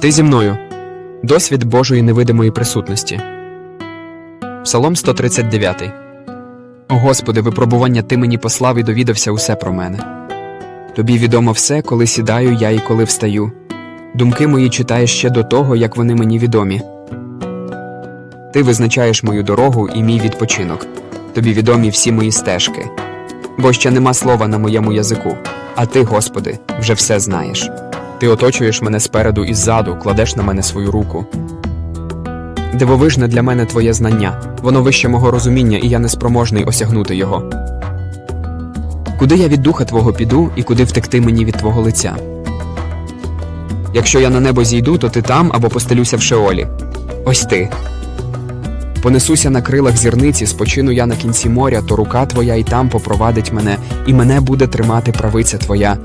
Ти зі мною. Досвід Божої невидимої присутності. Псалом 139. О Господи, випробування Ти мені послав і довідався усе про мене. Тобі відомо все, коли сідаю я і коли встаю. Думки мої читаєш ще до того, як вони мені відомі. Ти визначаєш мою дорогу і мій відпочинок. Тобі відомі всі мої стежки. Бо ще нема слова на моєму язику, а ти, Господи, вже все знаєш. Ти оточуєш мене спереду і ззаду, кладеш на мене свою руку. Дивовижне для мене твоє знання, воно вище мого розуміння, і я неспроможний осягнути його. Куди я від духа Твого піду і куди втекти мені від Твого лиця? Якщо я на небо зійду, то ти там або постелюся в шеолі. Ось ти. Понесуся на крилах зірниці, спочину я на кінці моря, то рука твоя і там попровадить мене, і мене буде тримати правиця твоя.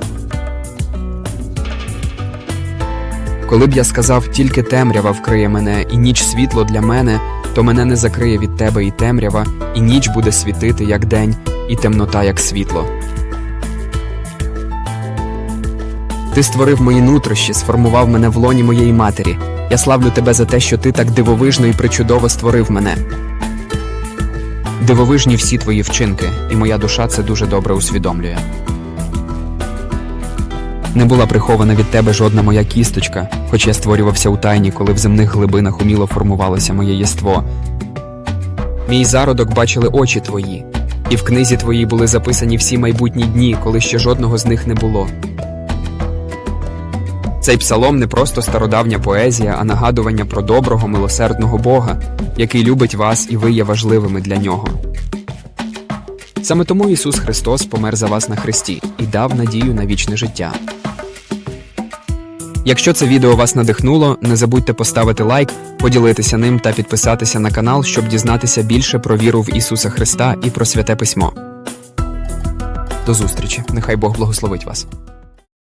Коли б я сказав, тільки темрява вкриє мене, і ніч світло для мене, то мене не закриє від тебе і темрява, і ніч буде світити, як день, і темнота, як світло. Ти створив мої нутрощі, сформував мене в лоні моєї матері. Я славлю тебе за те, що ти так дивовижно і причудово створив мене. Дивовижні всі твої вчинки, і моя душа це дуже добре усвідомлює. Не була прихована від тебе жодна моя кісточка, хоч я створювався у тайні, коли в земних глибинах уміло формувалося моє єство. Мій зародок бачили очі твої, і в книзі твоїй були записані всі майбутні дні, коли ще жодного з них не було. Цей псалом не просто стародавня поезія, а нагадування про доброго, милосердного Бога, який любить вас і ви є важливими для нього. Саме тому Ісус Христос помер за вас на хресті і дав надію на вічне життя. Якщо це відео вас надихнуло, не забудьте поставити лайк, поділитися ним та підписатися на канал, щоб дізнатися більше про віру в Ісуса Христа і про святе письмо. До зустрічі! Нехай Бог благословить вас.